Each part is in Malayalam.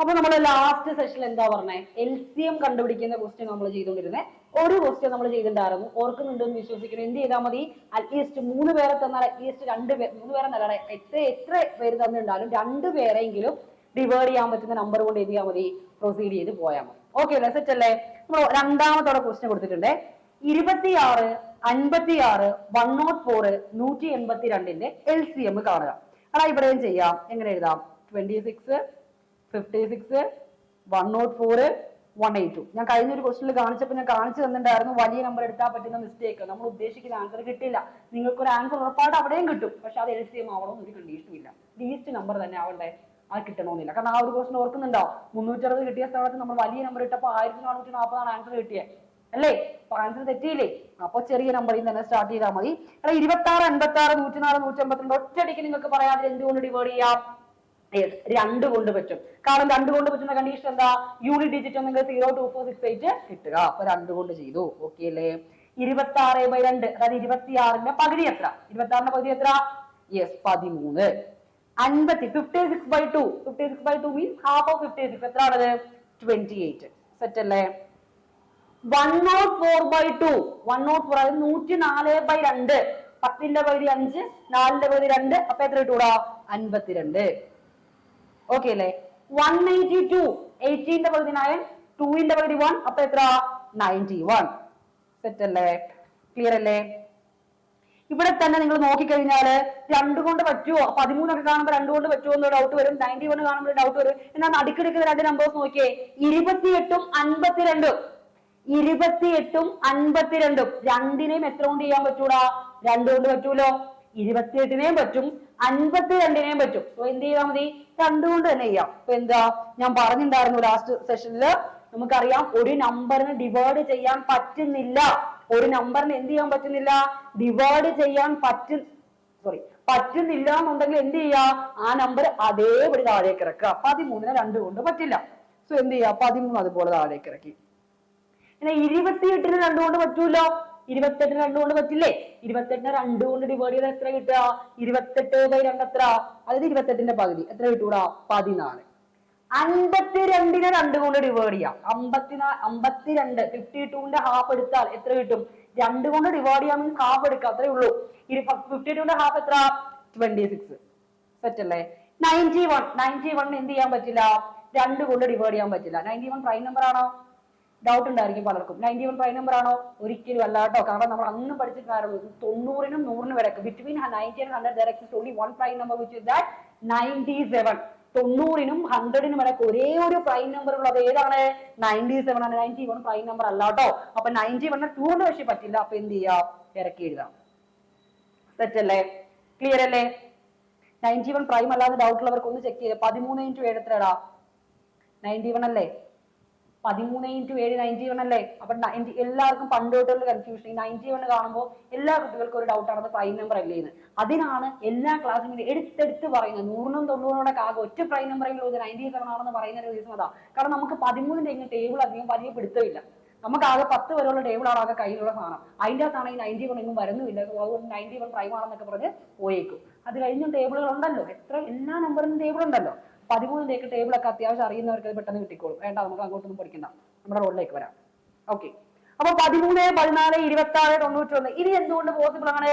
അപ്പൊ നമ്മൾ ലാസ്റ്റ് സെഷനിൽ എന്താ പറഞ്ഞേ? എൽ സി എം കണ്ടുപിടിക്കുന്ന ക്വസ്റ്റ്യൻ നമ്മൾ ചെയ്തുകൊണ്ടിരുന്നത് ഒരു ക്വസ്റ്റ്യൻ നമ്മൾ ചെയ്തിട്ടുണ്ടായിരുന്നു. ഓർക്കുന്നുണ്ട് എന്ന് വിശ്വസിക്കുന്നു. എന്ത് ചെയ്താൽ മതി? അറ്റ്ലീസ്റ്റ് മൂന്ന് പേരെ തന്നാൽ അറ്റ്ലീസ്റ്റ് രണ്ട് പേർ മൂന്ന് പേരെ നല്ല എത്ര എത്ര പേര് തന്നിട്ടുണ്ടാലും രണ്ട് പേരെങ്കിലും ഡിവൈഡ് ചെയ്യാൻ പറ്റുന്ന നമ്പർ കൊണ്ട് എന്ത് ചെയ്യാൽ മതി? പ്രൊസീഡ് ചെയ്ത് പോയാൽ മതി. ഓക്കെ അല്ലേ? സെറ്റ് അല്ലേ നമ്മൾ രണ്ടാമത്തോടെ ക്വസ്റ്റ്യൻ കൊടുത്തിട്ടുണ്ട്. ഇരുപത്തിയാറ് അൻപത്തിയാറ് വൺ നോട്ട് ഫോർ നൂറ്റി എൺപത്തി രണ്ടിന്റെ എൽ സി എം കാണുക. അതാ ഇവിടെയും ചെയ്യാം. എങ്ങനെ എഴുതാം? Twenty six fifty six one nought four one eight two ഞാൻ കഴിഞ്ഞ ഒരു ക്വസ്റ്റിനിൽ കാണിച്ചപ്പോൾ ഞാൻ കാണിച്ചു തന്നിട്ടുണ്ടായിരുന്നു വലിയ നമ്പർ എടുത്താൽ പറ്റുന്ന മിസ്റ്റേക്ക് നമ്മൾ ഉദ്ദേശിക്കുന്ന ആൻസർ കിട്ടില്ല. നിങ്ങൾക്ക് ഒരു ആൻസർ ഉറപ്പായിട്ട് അവിടെയും കിട്ടും. പക്ഷെ അത് എൽ സി എം ആവണം ഒരു കണ്ടീഷനും ഇല്ല. ലീസ്റ്റ് നമ്പർ തന്നെ ആവണ്ടേ? അത് കിട്ടണമെന്നില്ല കാരണം ആ ഒരു ക്വസ്റ്റിന് ഓർക്കുന്നുണ്ടോ? മുന്നൂറ്ററുപത് കിട്ടിയ സ്ഥലത്ത് നമ്മൾ വലിയ നമ്പർ ഇട്ടപ്പോൾ ആയിരത്തി നാനൂറ്റി നാൽപ്പതാണ് ആൻസർ കിട്ടിയത് അല്ലേ? അപ്പൊ ആൻസർ തെറ്റിയില്ലേ? അപ്പൊ ചെറിയ നമ്പറിൽ തന്നെ സ്റ്റാർട്ട് ചെയ്താൽ മതി. അല്ല ഇരുപത്തി ആറ് അൻപത്തി ആറ് നൂറ്റി നാല് നൂറ്റി അമ്പത്തിരണ്ട് ഒറ്റയടിക്ക് നിങ്ങൾക്ക് പറയാതെ എന്തുകൊണ്ട് ഡിവൈഡ് ചെയ്യാം? Yes, രണ്ട് കൊണ്ട് പറ്റും. കാരണം രണ്ട് കൊണ്ട് പറ്റുന്ന കണ്ടീഷൻ എന്താ? യൂണിറ്റ് ഡിജിറ്റ് നിങ്ങൾ zero two four six eight കിട്ടുക. അപ്പൊ രണ്ട് കൊണ്ട് ചെയ്തു. ഓക്കെ അല്ലേ? ഇരുപത്തി ആറ് ബൈ രണ്ട് അതായത് ഇരുപത്തി ആറിന്റെ പകുതി എത്ര? ഇരുപത്തി ആറിന്റെ പകുതി എത്ര? യെസ് പതിമൂന്ന്. അൻപത്തി fifty six by two fifty six by two means half of fifty six എത്ര ആണത്? ട്വന്റി എയ്റ്റ് സെറ്റ് അല്ലേ? One nought four by two one nought four അതായത് നൂറ്റി നാല് ബൈ രണ്ട്. പത്തിന്റെ പകുതി അഞ്ച് നാലിന്റെ പകുതി രണ്ട്. അപ്പൊ എത്ര കിട്ടൂടാ? അൻപത്തിരണ്ട്. ഓക്കെ അല്ലേ? വൺ നയന്റി ടു എയ്റ്റീന്റെ പകുതി നയൻ ടൂവിന്റെ പകുതി വൺ അപ്പൊ എത്ര? നയന്റി വൺ സെറ്റ് അല്ലേ? ക്ലിയർ അല്ലേ? ഇവിടെ തന്നെ നിങ്ങൾ നോക്കിക്കഴിഞ്ഞാൽ രണ്ട് കൊണ്ട് പറ്റുമോ പതിമൂന്നൊക്കെ കാണുമ്പോൾ രണ്ട് കൊണ്ട് പറ്റുമോ എന്ന് ഡൗട്ട് വരും. നയന്റി വൺ കാണുമ്പോൾ ഡൗട്ട് വരും. എന്നാൽ അടുക്കിടയ്ക്ക് രണ്ട് നമ്പേഴ്സ് നോക്കിയേ. ഇരുപത്തിയെട്ടും അൻപത്തിരണ്ടും. ഇരുപത്തിയെട്ടും അൻപത്തിരണ്ടും. രണ്ടിനെയും എത്ര കൊണ്ട് ചെയ്യാൻ പറ്റൂടാ? രണ്ട് കൊണ്ട് പറ്റൂലോ? ഇരുപത്തിയെട്ടിനെയും പറ്റും അൻപത്തി രണ്ടിനെയും പറ്റും. അപ്പൊ എന്ത് ചെയ്താൽ മതി? കണ്ടുകൊണ്ട് തന്നെ ചെയ്യാം. അപ്പൊ എന്താ? ഞാൻ പറഞ്ഞിട്ടുണ്ടായിരുന്നു ലാസ്റ്റ് സെഷനിൽ നമുക്കറിയാം ഒരു നമ്പറിന് ഡിവൈഡ് ചെയ്യാൻ പറ്റുന്നില്ല. ഒരു നമ്പറിന് എന്ത് ചെയ്യാൻ പറ്റുന്നില്ല? ഡിവൈഡ് ചെയ്യാൻ പറ്റു സോറി പറ്റുന്നില്ല എന്നുണ്ടെങ്കിൽ എന്ത് ചെയ്യാ? ആ നമ്പർ അതേപടി താഴേക്ക് ഇറക്കുക. പതിമൂന്നിന് രണ്ട് കൊണ്ട് പറ്റില്ല. സോ എന്ത് ചെയ്യാ? പതിമൂന്ന് അതുപോലെ താഴേക്ക് ഇറക്കി. പിന്നെ ഇരുപത്തിയെട്ടിന് രണ്ട് കൊണ്ട് പറ്റൂലോ. ഇരുപത്തെട്ടിന് രണ്ട് കൊണ്ട് പറ്റില്ലേ? ഇരുപത്തെട്ടിന് രണ്ട് കൊണ്ട് ഡിവൈഡ് ചെയ്താൽ എത്ര കിട്ടുക? ഇരുപത്തെട്ട് ബൈ രണ്ട് എത്ര? അതായത് ഇരുപത്തെട്ടിന്റെ പകുതി. എത്ര കിട്ടൂടാ? പതിനാല്. അൻപത്തിരണ്ടിനെ രണ്ട് കൊണ്ട് ഡിവൈഡ് ചെയ്യാം. അമ്പത്തിനാ അമ്പത്തിരണ്ട് ഫിഫ്റ്റി ടുവിന്റെ ഹാഫ് എടുത്താൽ എത്ര കിട്ടും? രണ്ട് കൊണ്ട് ഡിവൈഡ് ചെയ്യാൻ മീൻസ് ഹാഫ് എടുക്കുക അത്രേ ഉള്ളൂ. ഫിഫ്റ്റി ടുവിന്റെ ഹാഫ് എത്ര? Twenty six set ninety one ninety one എന്ത് ചെയ്യാൻ പറ്റില്ല? രണ്ട് കൊണ്ട് ഡിവൈഡ് ചെയ്യാൻ പറ്റില്ല. നയന്റി വൺ പ്രൈം നമ്പർ ആണോ? ഡൗട്ട് ഉണ്ടായിരിക്കും പലർക്കും. നയന്റി വൺ പ്രൈം നമ്പർ ആണോ? ഒരിക്കലും അല്ല കേട്ടോ. കാരണം നമ്മൾ അന്ന് പഠിച്ചിട്ടുണ്ടായിരുന്നു തൊണ്ണൂറിനും നൂറിനും വരെ between ninety and hundred there exist only one prime number which is that ninety seven തൊണ്ണൂറിനും ഹൺഡ്രഡിനും വരെ ഒരേ ഒരു പ്രൈം നമ്പർ ഉള്ളത് ഏതാണ്? നയന്റി സെവൻ ആണ്. നയന്റി വൺ പ്രൈം നമ്പർ അല്ല കേട്ടോ. അപ്പൊ നയന്റി വണ്ണിന് ടൂ കൊണ്ട് പക്ഷേ പറ്റില്ല. അപ്പൊ എന്ത് ചെയ്യാം? ഇറക്കി എഴുതാം. സെറ്റ് അല്ലേ? ക്ലിയർ അല്ലേ? നയന്റി വൺ പ്രൈം അല്ലാതെ ഡൗട്ട് ഉള്ളവർക്ക് ഒന്ന് ചെക്ക് ചെയ്ത്. പതിമൂന്ന് ഇന്റു ഏഴ് എത്രടാ നയന്റി വൺ അല്ലേ? പതിമൂന്ന് ഇന്റു ഏഴ് നയന്റി വൺ അല്ലേ? അപ്പൊ നയന്റി എല്ലാവർക്കും പണ്ട് തൊട്ടുള്ള കൺഫ്യൂഷൻ ഈ നയന്റി വൺ കാണുമ്പോൾ എല്ലാ കുട്ടികൾക്കും ഒരു ഡൗട്ട് ആണ് പ്രൈം നമ്പർ അല്ലേ എന്ന് അതിനാണ് എല്ലാ ക്ലാസ്സിലും ഇത് എടുത്തെടുത്ത് പറയുന്നത്. നൂറിനും തൊണ്ണൂറിനോടെ ആകെ ഒറ്റ പ്രൈം നമ്പറെങ്കിലും ഇത് നയന്റി ആണെന്ന് പറയുന്ന റീസൺ അതാ. കാരണം നമുക്ക് പതിമൂന്നിന്റെ എങ്ങനെ ടേബിൾ അധികം വലിയ പിടുത്തമില്ല നമുക്ക് ആകെ പത്ത് വരെയുള്ള ടേബിൾ ആണ് ആകെ കയ്യിലുള്ള സാധനം. അതിന്റെ അകത്താണ് ഈ നയന്റി വൺ എങ്ങും വരുന്നില്ല അതുകൊണ്ട് നയന്റി വൺ പ്രൈം ആണെന്നൊക്കെ പറഞ്ഞ് പോയേക്കും. അത് കഴിഞ്ഞും ടേബിളുകൾ ഉണ്ടല്ലോ. എത്ര എല്ലാ നമ്പറിനും ടേബിൾ ഉണ്ടല്ലോ. പതിമൂന്നിലേക്ക് ടേബിൾ ഒക്കെ അത്യാവശ്യം അറിയുന്നവർക്ക് അത് പെട്ടെന്ന് കിട്ടിക്കോളും. വേണ്ട നമുക്ക് അങ്ങോട്ടൊന്നും പഠിക്കണ്ട. നമ്മുടെ റോഡിലേക്ക് വരാം. ഓക്കെ അപ്പൊ പതിമൂന്ന് പതിനാല് ഇരുപത്തി ആറ് തൊണ്ണൂറ്റി ഒന്ന് ഇനി എന്തുകൊണ്ട് പോസിബിൾ ആണ്?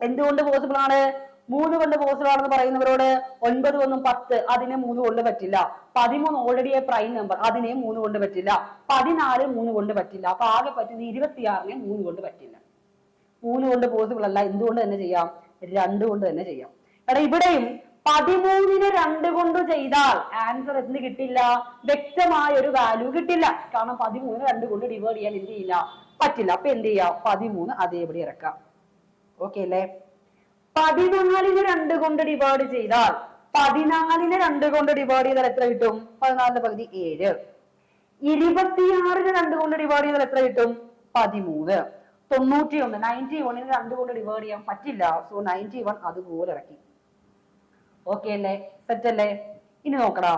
എന്തുകൊണ്ട് പോസിബിൾ ആണ്? മൂന്ന് കൊണ്ട് പോസിബിൾ ആണെന്ന് പറയുന്നവരോട് ഒൻപത് ഒന്നും പത്ത്. അതിനെ മൂന്ന് കൊണ്ട് പറ്റില്ല. പതിമൂന്ന് ഓൾറെഡി പ്രൈം നമ്പർ അതിനെ മൂന്ന് കൊണ്ട് പറ്റില്ല. പതിനാല് മൂന്ന് കൊണ്ട് പറ്റില്ല. അപ്പൊ ആകെ പറ്റുന്ന ഇരുപത്തിയാറിനെ മൂന്ന് കൊണ്ട് പറ്റില്ല. മൂന്ന് കൊണ്ട് പോസിബിൾ അല്ല. എന്തുകൊണ്ട് തന്നെ ചെയ്യാം? രണ്ട് കൊണ്ട് തന്നെ ചെയ്യാം. എടാ ഇവിടെയും പതിമൂന്നിന് രണ്ട് കൊണ്ട് ചെയ്താൽ ആൻസർ എന്ത് കിട്ടില്ല? വ്യക്തമായ ഒരു വാല്യൂ കിട്ടില്ല. കാരണം പതിമൂന്ന് രണ്ട് കൊണ്ട് ഡിവൈഡ് ചെയ്യാൻ എന്ത് ചെയ്യില്ല? പറ്റില്ല. അപ്പൊ എന്ത് ചെയ്യാം? പതിമൂന്ന് അതേപടി ഇറക്കാം. ഓക്കെ അല്ലേ? പതിനാലിന് രണ്ട് കൊണ്ട് ഡിവൈഡ് ചെയ്താൽ പതിനാലിന് രണ്ട് കൊണ്ട് ഡിവൈഡ് ചെയ്താൽ എത്ര കിട്ടും? പതിനാലിന്റെ പകുതി ഏഴ്. ഇരുപത്തിയാറിന് രണ്ട് കൊണ്ട് ഡിവൈഡ് ചെയ്താൽ എത്ര കിട്ടും? പതിമൂന്ന്. തൊണ്ണൂറ്റി ഒന്ന് നയന്റി വണ്ണിന് രണ്ട് കൊണ്ട് ഡിവൈഡ് ചെയ്യാൻ പറ്റില്ല. സോ നയന്റി വൺ അതുപോലെ ഇറക്കി. ഓക്കെ അല്ലേ? സെറ്റ് അല്ലേ? ഇനി നോക്കടാ.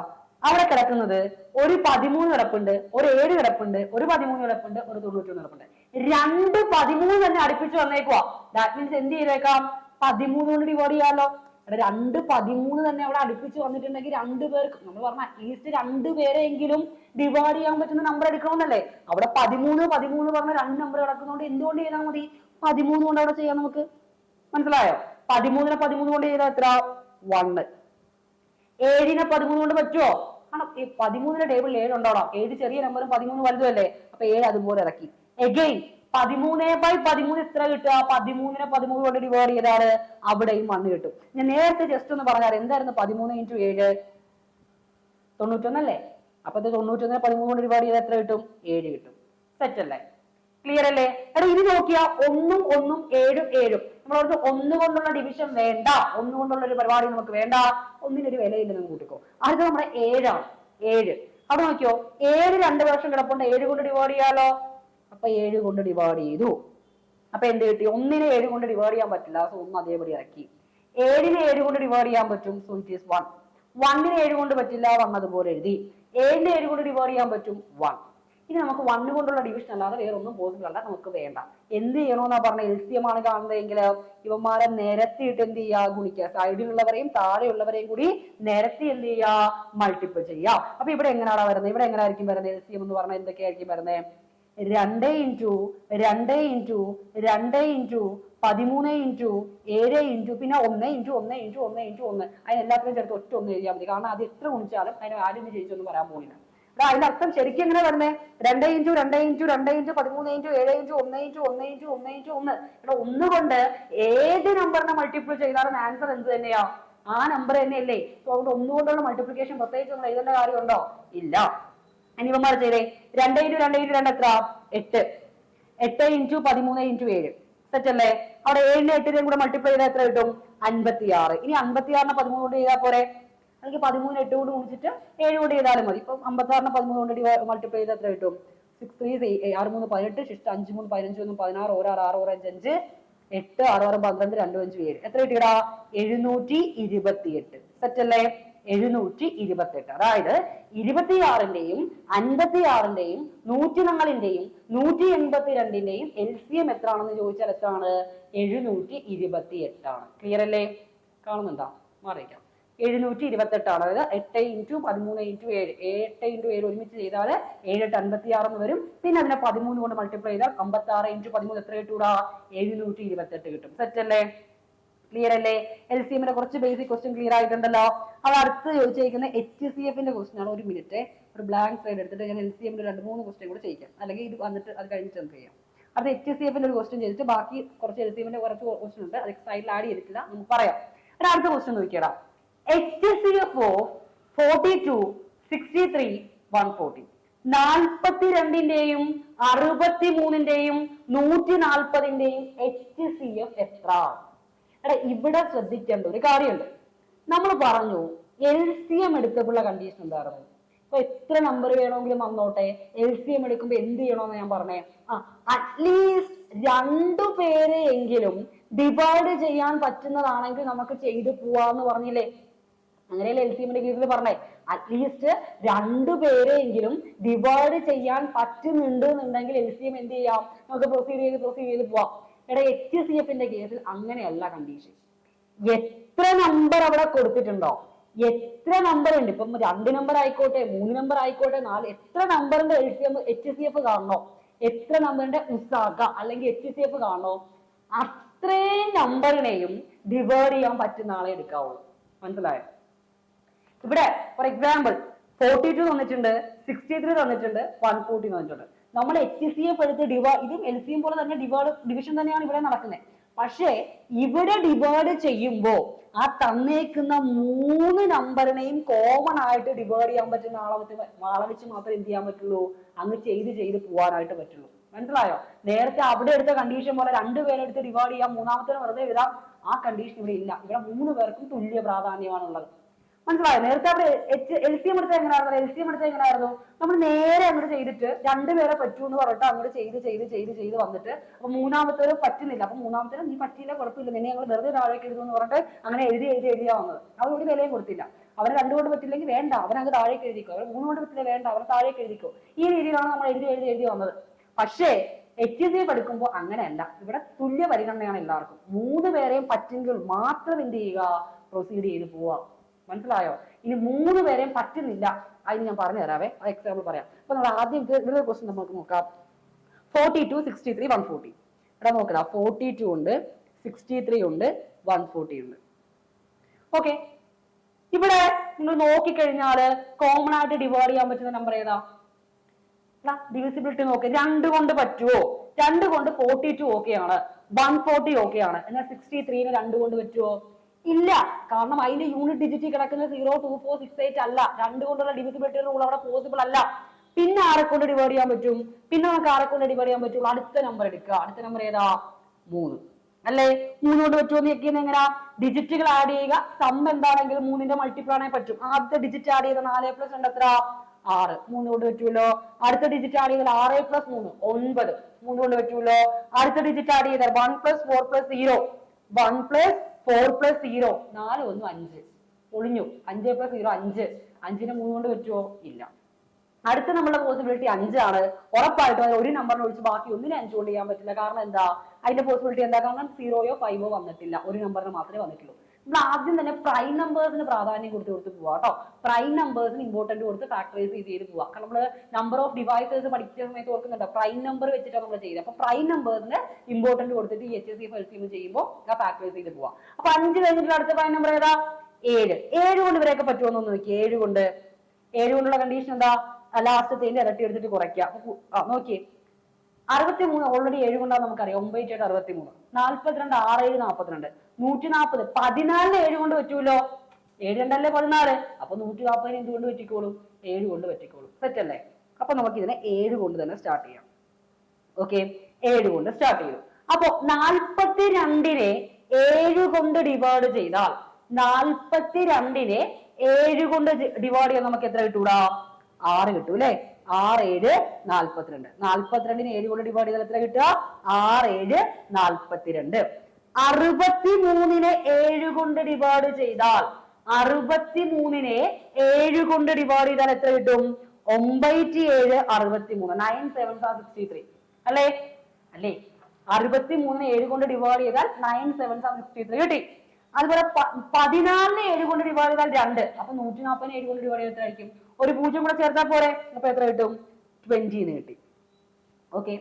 അവിടെ കിടക്കുന്നത് ഒരു പതിമൂന്ന് കിടപ്പുണ്ട് ഒരു ഏഴ് കിടപ്പുണ്ട് ഒരു പതിമൂന്ന് കിടപ്പുണ്ട് ഒരു തൊണ്ണൂറ്റി ഒന്ന് കിടപ്പുണ്ട്. രണ്ട് പതിമൂന്ന് തന്നെ അടുപ്പിച്ച് വന്നേക്കുവാ. ദാറ്റ് മീൻസ് എന്ത് ചെയ്തേക്കാം? പതിമൂന്ന് കൊണ്ട് ഡിവൈഡ് ചെയ്യാമല്ലോ അവിടെ രണ്ട് പതിമൂന്ന് തന്നെ അവിടെ അടുപ്പിച്ച് വന്നിട്ടുണ്ടെങ്കിൽ രണ്ട് പേർക്ക് നമ്മൾ പറഞ്ഞ അറ്റ്ലീസ്റ്റ് രണ്ട് പേരെങ്കിലും ഡിവൈഡ് ചെയ്യാൻ പറ്റുന്ന നമ്പർ എടുക്കണമെന്നല്ലേ അവിടെ പതിമൂന്ന് പതിമൂന്ന് പറഞ്ഞ രണ്ട് നമ്പർ കിടക്കുന്നതുകൊണ്ട് എന്തുകൊണ്ട് ചെയ്താൽ മതി? പതിമൂന്ന് കൊണ്ട് അവിടെ ചെയ്യാം നമുക്ക്. മനസ്സിലായോ? പതിമൂന്നിനെ പതിമൂന്ന് കൊണ്ട് ചെയ്താൽ എത്ര വണ്ണ് ഏഴിനെ പതിമൂന്ന് കൊണ്ട് പറ്റുമോ കാരണം ഈ പതിമൂന്നിന്റെ ടേബിളിൽ ഏഴ് ഉണ്ടോടാ ഏഴ് ചെറിയ നമ്പറും പതിമൂന്ന് വലുതല്ലേ അപ്പൊ ഏഴ് അതുപോലെ ഇറക്കി. എഗെയിൻ പതിമൂന്നേ ബൈ പതിമൂന്ന് എത്ര കിട്ടുക? പതിമൂന്നിനെ പതിമൂന്ന് കൊണ്ട് ഡിവൈഡ് ചെയ്താൽ അവിടെയും മണ്ണ് കിട്ടും. ഞാൻ നേരത്തെ ജസ്റ്റ് ഒന്ന് പറഞ്ഞാൽ എന്തായിരുന്നു പതിമൂന്ന് ഇന്റു ഏഴ്? തൊണ്ണൂറ്റൊന്നല്ലേ? അപ്പൊ തൊണ്ണൂറ്റൊന്നിനെ പതിമൂന്ന് കൊണ്ട് ഡിവൈഡ് ചെയ്താൽ എത്ര കിട്ടും? ഏഴ് കിട്ടും. സെറ്റ് അല്ലേ? ക്ലിയർ അല്ലേ? എടാ ഇനി നോക്കിയാ ഒന്നും ഒന്നും ഏഴും ഏഴും. നമ്മളോട് ഒന്നുകൊണ്ടുള്ള ഡിവിഷൻ വേണ്ട. ഒന്നുകൊണ്ടുള്ള ഒരു പരിപാടി നമുക്ക് വേണ്ട. ഒന്നിനൊരു വിലയില്ല നമുക്ക് കൂട്ടിക്കോ. അടുത്ത നമ്മുടെ ഏഴാണ്. ഏഴ്. അവിടെ നോക്കിയോ? ഏഴ് രണ്ട് വർഷം കിടപ്പുണ്ട്. ഏഴ് കൊണ്ട് ഡിവൈഡ് ചെയ്യാലോ? അപ്പൊ ഏഴ് കൊണ്ട് ഡിവൈഡ് ചെയ്തു. അപ്പൊ എന്ത് കിട്ടി? ഒന്നിനെ ഏഴ് കൊണ്ട് ഡിവൈഡ് ചെയ്യാൻ പറ്റില്ല. സോ ഒന്ന് അതേപടി ഇറക്കി. ഏഴിനെ ഏഴ് കൊണ്ട് ഡിവൈഡ് ചെയ്യാൻ പറ്റും. സോ ഇറ്റ് ഈസ് വൺ വണ്ണിന് ഏഴ് കൊണ്ട് പറ്റില്ല. വൺ അതുപോലെ എഴുതി. ഏഴിന് ഏഴ് കൊണ്ട് ഡിവൈഡ് ചെയ്യാൻ പറ്റും. വൺ ഇനി നമുക്ക് വണ്ണ് കൊണ്ടുള്ള ഡിവിഷൻ അല്ലാതെ വേറെ ഒന്നും പോസിബിൾ അല്ല നമുക്ക് വേണ്ട. എന്ത് ചെയ്യണമെന്നാ പറഞ്ഞ എൽ സി എം ആണ് കാണുന്നതെങ്കിൽ ഇവന്മാരെ നിരത്തിയിട്ട് എന്ത് ചെയ്യാ ഗുണിക്കുക സൈഡിലുള്ളവരെയും താഴെയുള്ളവരെയും കൂടി നിരത്തി എന്ത് ചെയ്യാ മൾട്ടിപ്പിൾ ചെയ്യുക അപ്പൊ ഇവിടെ എങ്ങനെയാണ് വരുന്നത്? ഇവിടെ എങ്ങനെ ആയിരിക്കും വരുന്നത്? എൽ സി എം എന്ന് പറഞ്ഞാൽ എന്തൊക്കെയായിരിക്കും വരുന്നത്? രണ്ട് ഇന്റു രണ്ട് ഇന്റു രണ്ട് ഇന്റു പതിമൂന്ന് ഇന്റു ഏഴ് ഇന്റു പിന്നെ ഒന്ന് ഇന്റു ഒന്ന് ഇന്റു ഒന്ന് ഇന്റു ഒന്ന്. അതിന് എല്ലാത്തിനും ചേർത്ത് ഒറ്റ ഒന്ന് എഴുതിയാൽ മതി. കാരണം അത് എത്ര ഗുണിച്ചാലും അതിന് ആരും ജയിച്ചൊന്നും വരാൻ പോകുന്നില്ല എടാ അതിന്റെ അർത്ഥം ശരിക്കും എങ്ങനെ വരുന്നേ? രണ്ട് ഇന്റു രണ്ട് ഇന്റു രണ്ട് ഇന്റു പതിമൂന്ന് ഇന്റു ഏഴ് ഇന്റു ഒന്ന് ഇന്റു ഒന്ന് ഇന്റു ഒന്ന് ഇന്റു ഒന്ന്. ഇവിടെ ഒന്ന് കൊണ്ട് ഏത് നമ്പറിനെ മൾട്ടിപ്ലൈ ചെയ്താലും ആൻസർ എന്ത് തന്നെയാ? ആ നമ്പർ തന്നെയല്ലേ. സോ അതുകൊണ്ട് ഒന്നുകൊണ്ടുള്ള മൾട്ടിപ്ലിക്കേഷൻ പ്രത്യേകിച്ച് നമ്മൾ എഴുതേണ്ട കാര്യമുണ്ടോ? ഇല്ല. ഇനി ഇവന്മാർ ചെയ്തേ. രണ്ട് ഇന്റു രണ്ട് ഇന്റു രണ്ട് എത്ര? എട്ട്. എട്ട് ഇന്റു പതിമൂന്ന് ഇന്റു ഏഴ്. സെറ്റ് അവിടെ ഏഴിന് എട്ടിനെയും കൂടെ മൾട്ടിപ്ലൈ ചെയ്താൽ എത്ര കിട്ടും? അൻപത്തിയാറ്. ഇനി അൻപത്തിയാറിനെ പതിമൂന്ന് കൊണ്ട് ചെയ്താൽ പോരെ? അല്ലെങ്കിൽ പതിമൂന്ന് എട്ട് കൊണ്ട് ഗുണിച്ചിട്ട് ഏഴ് കൊണ്ട് ചെയ്താലും മതി. ഇപ്പം അമ്പത്താറിനെ പതിമൂന്ന് കൊണ്ട് മൾട്ടിപ്ലൈ ചെയ്താൽ എത്ര കിട്ടും? സിക്സ് ത്രീ ആറ് മൂന്ന് പതിനെട്ട് ശിഷ്ട അഞ്ച് മൂന്ന് പതിനഞ്ച് ഒന്ന് പതിനാറ് ഓരോ ആറ് ഓറ് അഞ്ച് അഞ്ച് എട്ട് ആറ് ആറ് പന്ത്രണ്ട് രണ്ട് അഞ്ച് ഏഴ്. എത്ര കിട്ടിയടാ? എഴുന്നൂറ്റി ഇരുപത്തിയെട്ട്. സെറ്റ് അല്ലേ? എഴുന്നൂറ്റി ഇരുപത്തെട്ട് അതായത് ഇരുപത്തിയാറിന്റെയും അൻപത്തിയാറിന്റെയും നൂറ്റി നാലിന്റെയും നൂറ്റി എൺപത്തി രണ്ടിന്റെയും എൽ സി എം എത്രയാണെന്ന് ചോദിച്ചാൽ എത്രയാണ് എഴുന്നൂറ്റി ഇരുപത്തി എട്ടാണ് ക്ലിയർ അല്ലേ? കാണുന്നുണ്ടോ? മാറിയിക്കാം. എഴുന്നൂറ്റി ഇരുപത്തെട്ടാണ് അതായത് എട്ട് ഇന്റു പതിമൂന്ന് ഇന്റു ഏഴ്. എട്ട് ഇന്റു ഏഴ് ഒരുമിച്ച് ചെയ്താൽ എട്ട് അൻപത്തി എന്ന് വരും. പിന്നെ അതിനെ പതിമൂന്ന് കൊണ്ട് മൾട്ടിപ്ലൈ ചെയ്താൽ അമ്പത്തി ആറ് ഇന്റു പതിമൂന്ന് എത്ര കിട്ടൂടാ? എഴുന്നൂറ്റി ഇരുപത്തെട്ട് കിട്ടും. സെറ്റ് അല്ലേ? ക്ലിയർ അല്ലേ? എൽ സി എമ്മിന്റെ കുറച്ച് ബേസിക് ക്വസ്റ്റ്യൻ ക്ലിയർ ആയിട്ടുണ്ടല്ലോ. അത് അടുത്ത് ചോദിച്ചിരിക്കുന്ന എച്ച് സി എഫിന്റെ ക്വസ്റ്റ്യൻ ആണ് ഒരു മിനിറ്റ് ഒരു ബ്ലാങ്ക് സൈഡ് എടുത്തിട്ട് ഞാൻ എൽ സി എമ്മിന്റെ രണ്ട് മൂന്ന് ക്വസ്റ്റ്യൻ കൂടെ ചെയ്യിക്കാം. അല്ലെങ്കിൽ ഇത് വന്നിട്ട് അത് കഴിഞ്ഞിട്ട് എന്ത് ചെയ്യാം. അത് എച്ച് സി എഫിന്റെ ഒരു ക്വസ്റ്റ്യൻ ചെയ്തിട്ട് ബാക്കി കുറച്ച് എൽ സി എമ്മിന്റെ കുറച്ച് ക്വസ്റ്റ്യൻ ഉണ്ട്. അത് സൈഡിൽ ആഡ് ചെയ്തിട്ടില്ല. നമുക്ക് പറയാം. അടുത്ത question നോക്കിയടാ. H C F of forty two sixty three one forty നാൽപ്പത്തിരണ്ടിന്റെയും നൂറ്റി നാൽപ്പതിന്റെയും എച്ച് സി എഫ് എത്ര? എടാ ഇവിടെ ശ്രദ്ധിക്കേണ്ട ഒരു കാര്യമുണ്ട്. നമ്മൾ പറഞ്ഞു എൽ സി എം എടുത്തപ്പോഴുള്ള കണ്ടീഷൻ എന്തായിരുന്നു? ഇപ്പൊ എത്ര നമ്പർ വേണമെങ്കിലും വന്നോട്ടെ. എൽ സി എം എടുക്കുമ്പോൾ എന്ത് ചെയ്യണമെന്ന് ഞാൻ പറഞ്ഞേ. ആ അറ്റ്ലീസ്റ്റ് രണ്ടു പേരെ എങ്കിലും ഡിവൈഡ് ചെയ്യാൻ പറ്റുന്നതാണെങ്കിൽ നമുക്ക് ചെയ്തു പോവാന്ന് പറഞ്ഞില്ലേ? അങ്ങനെയല്ലേ എൽ സി എമ്മിന്റെ കീഴിൽ പറഞ്ഞേ? അറ്റ്ലീസ്റ്റ് രണ്ടു പേരെങ്കിലും ഡിവൈഡ് ചെയ്യാൻ പറ്റുന്നുണ്ട് എന്നുണ്ടെങ്കിൽ എൽ സി എം എന്ത് ചെയ്യാം? നമുക്ക് പ്രൊസീഡ് ചെയ്ത് പ്രൊസീഡ് ചെയ്ത് പോവാം. എടാ എച്ച് സി എഫിന്റെ കേസിൽ അങ്ങനെയല്ല കണ്ടീഷൻ എത്ര നമ്പർ അവിടെ കൊടുത്തിട്ടുണ്ടോ? എത്ര നമ്പർ ഉണ്ട്? ഇപ്പം രണ്ട് നമ്പർ ആയിക്കോട്ടെ മൂന്ന് നമ്പർ ആയിക്കോട്ടെ നാല് എത്ര നമ്പറിന്റെ L C M H C F കാണണോ? എത്ര നമ്പറിന്റെ ഉസാക അല്ലെങ്കിൽ എച്ച് സി എഫ് കാണണോ? അത്രയും നമ്പറിനെയും ഡിവൈഡ് ചെയ്യാൻ പറ്റുന്ന ആളെ എടുക്കാവുള്ളൂ. മനസ്സിലായോ? ഇവിടെ ഫോർ എക്സാമ്പിൾ ഫോർട്ടി ടു തന്നിട്ടുണ്ട് സിക്സ്റ്റി ത്രീ തന്നിട്ടുണ്ട് വൺ ഫോർട്ടി തന്നിട്ടുണ്ട്. നമ്മൾ എച്ച് സി എഫ് എടുത്ത് ഡിവാ ഇതും എൽ സി എം പോലെ തന്നെ ഡിവൈഡ് ഡിവിഷൻ തന്നെയാണ് ഇവിടെ നടക്കുന്നത്. പക്ഷേ ഇവിടെ ഡിവൈഡ് ചെയ്യുമ്പോൾ ആ തന്നേക്കുന്ന മൂന്ന് നമ്പറിനെയും കോമൺ ആയിട്ട് ഡിവൈഡ് ചെയ്യാൻ പറ്റുന്ന ആളെ ആളെ വെച്ച് മാത്രമേ എന്ത് ചെയ്യാൻ പറ്റുള്ളൂ? അങ്ങ് ചെയ്ത് ചെയ്ത് പോകാനായിട്ട് പറ്റുള്ളൂ. മനസ്സിലായോ? നേരത്തെ അവിടെ എടുത്ത കണ്ടീഷൻ പോലെ രണ്ടു പേരെടുത്ത് ഡിവൈഡ് ചെയ്യാം മൂന്നാമത്തെ വെറുതെ എഴുതാം. ആ കണ്ടീഷൻ ഇവിടെ ഇല്ല. ഇവിടെ മൂന്ന് പേർക്കും തുല്യ പ്രാധാന്യമാണുള്ളത്. മനസ്സിലായോ? നേരത്തെ അവിടെ എച്ച് എൽ സി എം എടുത്ത എങ്ങനെയായിരുന്നു? എൽ സി എം എടുത്ത എങ്ങനെയായിരുന്നു? നമ്മൾ നേരെ അങ്ങോട്ട് ചെയ്തിട്ട് രണ്ടുപേരെ പറ്റൂ എന്ന് പറഞ്ഞിട്ട് അങ്ങോട്ട് ചെയ്ത് ചെയ്ത് ചെയ്ത് ചെയ്ത് വന്നിട്ട് അപ്പൊ മൂന്നാമത്തേര് പറ്റുന്നില്ല. അപ്പൊ മൂന്നാമത്തേര് നീ പറ്റിയില്ല കുഴപ്പമില്ല. നിന്നെ ഞങ്ങൾ വെറുതെ താഴേക്ക് എഴുതുമെന്ന് പറഞ്ഞിട്ട് അങ്ങനെ എഴുതി എഴുതി എഴുതിയാ വന്നത്. അവർ ഒരു വിലയും കൊടുത്തില്ല. അവന് രണ്ടുകൊണ്ട് പറ്റില്ലെങ്കിൽ വേണ്ട. അവനങ്ങ് താഴേക്ക് എഴുതിക്കോ. അവർ മൂന്ന് കൊണ്ട് പറ്റില്ല വേണ്ട. അവൻ താഴേക്ക് എഴുതിക്കോ. ഈ രീതിയിലാണ് നമ്മൾ എഴുതി എഴുതി എഴുതി വന്നത്. പക്ഷേ എച്ച് സി പഠിക്കുമ്പോൾ അങ്ങനെയല്ല. ഇവിടെ തുല്യ പരിഗണനയാണ് എല്ലാവർക്കും. മൂന്ന് പേരെയും പറ്റെങ്കിൽ മാത്രം എന്ത് ചെയ്യുക? പ്രൊസീഡ് ചെയ്ത് പോവാം മനസ്സിലായോ? ഇനി മൂന്ന് പേരെയും പറ്റുന്നില്ല. അതിന് ഞാൻ പറഞ്ഞു തരാവേ. ആ എക്സാമ്പിൾ പറയാം. അപ്പൊ നമ്മൾ ആദ്യം ഇവിടെ ക്വസ്റ്റ്യൻ നമുക്ക് നോക്കാം. Forty two sixty three one forty ഇവിടെ നോക്കടാ ഫോർട്ടി ടു ഉണ്ട് സിക്സ്റ്റി ത്രീ ഉണ്ട് വൺ ഫോർട്ടി ഉണ്ട്. ഓക്കെ ഇവിടെ നിങ്ങൾ നോക്കിക്കഴിഞ്ഞാൽ കോമൺ ആയിട്ട് ഡിവൈഡ് ചെയ്യാൻ പറ്റുന്ന നമ്പർ ഏതാ? ഡിവിസിബിലിറ്റി നോക്ക്. രണ്ട് കൊണ്ട് പറ്റുമോ രണ്ട് കൊണ്ട് ഫോർട്ടി ടു ഓക്കെ ആണ്. വൺ ഫോർട്ടി ഓക്കെ ആണ്. എന്നാൽ സിക്സ്റ്റി ത്രീന് രണ്ട് കൊണ്ട് പറ്റുമോ ഇല്ല. കാരണം അതിന്റെ യൂണിറ്റ് ഡിജിറ്റ് കിടക്കുന്ന zero two four six eight അല്ല. രണ്ട് കൊണ്ടുള്ള ഡിവിസിബിലിറ്റി റൂൾ അവിടെ പോസിബിൾ അല്ല. പിന്നെ ആരെ കൊണ്ട് ഡിവൈഡ് ചെയ്യാൻ പറ്റും? പിന്നെ നമുക്ക് ആരെ കൊണ്ട് ഡിവൈഡ് ചെയ്യാൻ പറ്റും? അടുത്ത നമ്പർ എടുക്കുക. അടുത്ത നമ്പർ ഏതാ? മൂന്ന്. അല്ലേ? മൂന്ന് പറ്റുമോ എന്ന് ചെക്ക് എങ്ങനെയാ? ഡിജിറ്റുകൾ ആഡ് ചെയ്യുക. സം എന്താണെങ്കിൽ മൂന്നിന്റെ മൾട്ടിപ്പിൾ ആണേ പറ്റും. ആദ്യത്തെ ഡിജിറ്റ് ആഡ് ചെയ്ത നാല് പ്ലസ് രണ്ട് എത്ര ആറ്. മൂന്ന് പറ്റുമല്ലോ? അടുത്ത ഡിജിറ്റ് ആഡ് ചെയ്താൽ ആറ് പ്ലസ് മൂന്ന്. ഒൻപത്. മൂന്ന് കൊണ്ട് പറ്റുമല്ലോ? അടുത്ത ഡിജിറ്റ് ആഡ് ചെയ്താൽ one plus four plus zero one plus four plus zero നാല് ഒന്നും അഞ്ച്. ഒളിഞ്ഞു അഞ്ച് പ്ലസ് സീറോ അഞ്ച്. അഞ്ചിനെ മൂന്ന് കൊണ്ട് പറ്റുമോ ഇല്ല. അടുത്ത നമ്മുടെ പോസിബിലിറ്റി അഞ്ചാണ്. ഉറപ്പായിട്ടും അത് ഒരു നമ്പറിനെ ഒഴിച്ച് ബാക്കി ഒന്നിനെ അഞ്ച് കൊണ്ട് ചെയ്യാൻ പറ്റില്ല. കാരണം എന്താ? അതിന്റെ പോസിബിലിറ്റി എന്താ? കാരണം സീറോയോ ഫൈവോ വന്നിട്ടില്ല. ഒരു നമ്പറിന് മാത്രമേ വന്നിട്ടുള്ളൂ. നമ്മൾ ആദ്യം തന്നെ പ്രൈം നമ്പേഴ്സിന് പ്രാധാന്യം കൊടുത്ത് കൊടുത്ത് പോവാ കേട്ടോ പ്രൈം നമ്പേഴ്സിന് ഇമ്പോർട്ടന്റ് കൊടുത്ത് ഫാക്ടറൈസ് ചെയ്ത് ചെയ്ത് പോവാ. കാരണം നമ്മൾ നമ്പർ ഓഫ് ഡിവൈസേഴ്സ് പഠിക്കുന്ന സമയത്ത് ഓർക്കുന്നുണ്ടോ? പ്രൈം നമ്പർ വെച്ചിട്ടാണ് നമ്മൾ ചെയ്യുന്നത്. അപ്പൊ പ്രൈം നമ്പേഴ്സിന് ഇമ്പോർട്ടന്റ് കൊടുത്തിട്ട് H S C L C ചെയ്യുമ്പോൾ ആ ഫാക്ടറൈസ് ചെയ്ത് പോവാ. അപ്പൊ അഞ്ച് കഴിഞ്ഞിട്ട് അടുത്ത പ്രൈം നമ്പർ ഏതാ? ഏഴ്. ഏഴ് കൊണ്ട് ഇവരെയൊക്കെ പറ്റുമോ എന്ന് നോക്കി ഏഴ് കൊണ്ട്. ഏഴ് കൊണ്ടുള്ള കണ്ടീഷൻ എന്താ? ലാസ്റ്റത്തേന്റെ ഇരട്ടി എടുത്തിട്ട് കുറയ്ക്കുക നോക്കിയേ. അറുപത്തി മൂന്ന് ഓൾറെഡി ഏഴ് കൊണ്ടാണ് നമുക്കറിയാം. ഒമ്പത് ചേട്ട് അറുപത്തി മൂന്ന് നാൽപ്പത്തിരണ്ട് ആറ് ഏഴ് നാൽപ്പത്തിരണ്ട് നൂറ്റി നാൽപ്പത് പതിനാലിന് ഏഴ് കൊണ്ട് പറ്റൂലോ? ഏഴ് രണ്ടല്ലേ പതിനാല്? അപ്പൊ നൂറ്റി നാൽപ്പതിന് എന്തുകൊണ്ട് പറ്റിക്കോളും? ഏഴ് കൊണ്ട് പറ്റിക്കോളും. സെറ്റല്ലേ അപ്പൊ നമുക്ക് ഇതിനെ ഏഴ് കൊണ്ട് തന്നെ സ്റ്റാർട്ട് ചെയ്യാം. ഓക്കെ ഏഴ് കൊണ്ട് സ്റ്റാർട്ട് ചെയ്തു. അപ്പൊ നാൽപ്പത്തി രണ്ടിനെ ഏഴ് കൊണ്ട് ഡിവൈഡ് ചെയ്താൽ നാൽപ്പത്തി രണ്ടിനെ ഏഴ് കൊണ്ട് ഡിവൈഡ് ചെയ്യാൻ നമുക്ക് എത്ര കിട്ടൂടാ? ആറ് കിട്ടൂ അല്ലെ ആറ് ഏഴ് നാൽപ്പത്തിരണ്ട്. നാൽപ്പത്തിരണ്ടിന് ഏഴ് കൊണ്ട് ഡിവൈഡ് ചെയ്താൽ എത്ര കിട്ടുക? ആറ് ഏഴ് നാൽപ്പത്തിരണ്ട്. അറുപത്തി മൂന്നിനെ ഏഴ് കൊണ്ട് ഡിവൈഡ് ചെയ്താൽ അറുപത്തി മൂന്നിനെ ഏഴ് കൊണ്ട് ഡിവൈഡ് ചെയ്താൽ എത്ര കിട്ടും? ഒമ്പത്തി ഏഴ് അറുപത്തി മൂന്ന് നയൻ സെവൻ സിക്സ്റ്റി ത്രീ അല്ലേ? അല്ലേ? അറുപത്തി മൂന്നിന് ഏഴ് കൊണ്ട് ഡിവൈഡ് ചെയ്താൽ നയൻ സെവൻ സിക്സ്റ്റി ത്രീ കിട്ടി. അതുപോലെ പതിനാലിന് ഏഴ് കൊണ്ട് ഡിവൈഡ് ചെയ്താൽ രണ്ട്. അപ്പൊ നൂറ്റി നാൽപ്പതിന് ഏഴ് കൊണ്ട് ഡിവൈഡ് ചെയ്താൽ എത്ര ആയിരിക്കും? ഒരു പൂജ്യം കൂടെ ചേർത്താൽ പോരെ. അപ്പൊ എത്ര കിട്ടും? ട്വന്റി എന്ന് കിട്ടി. ഓക്കെ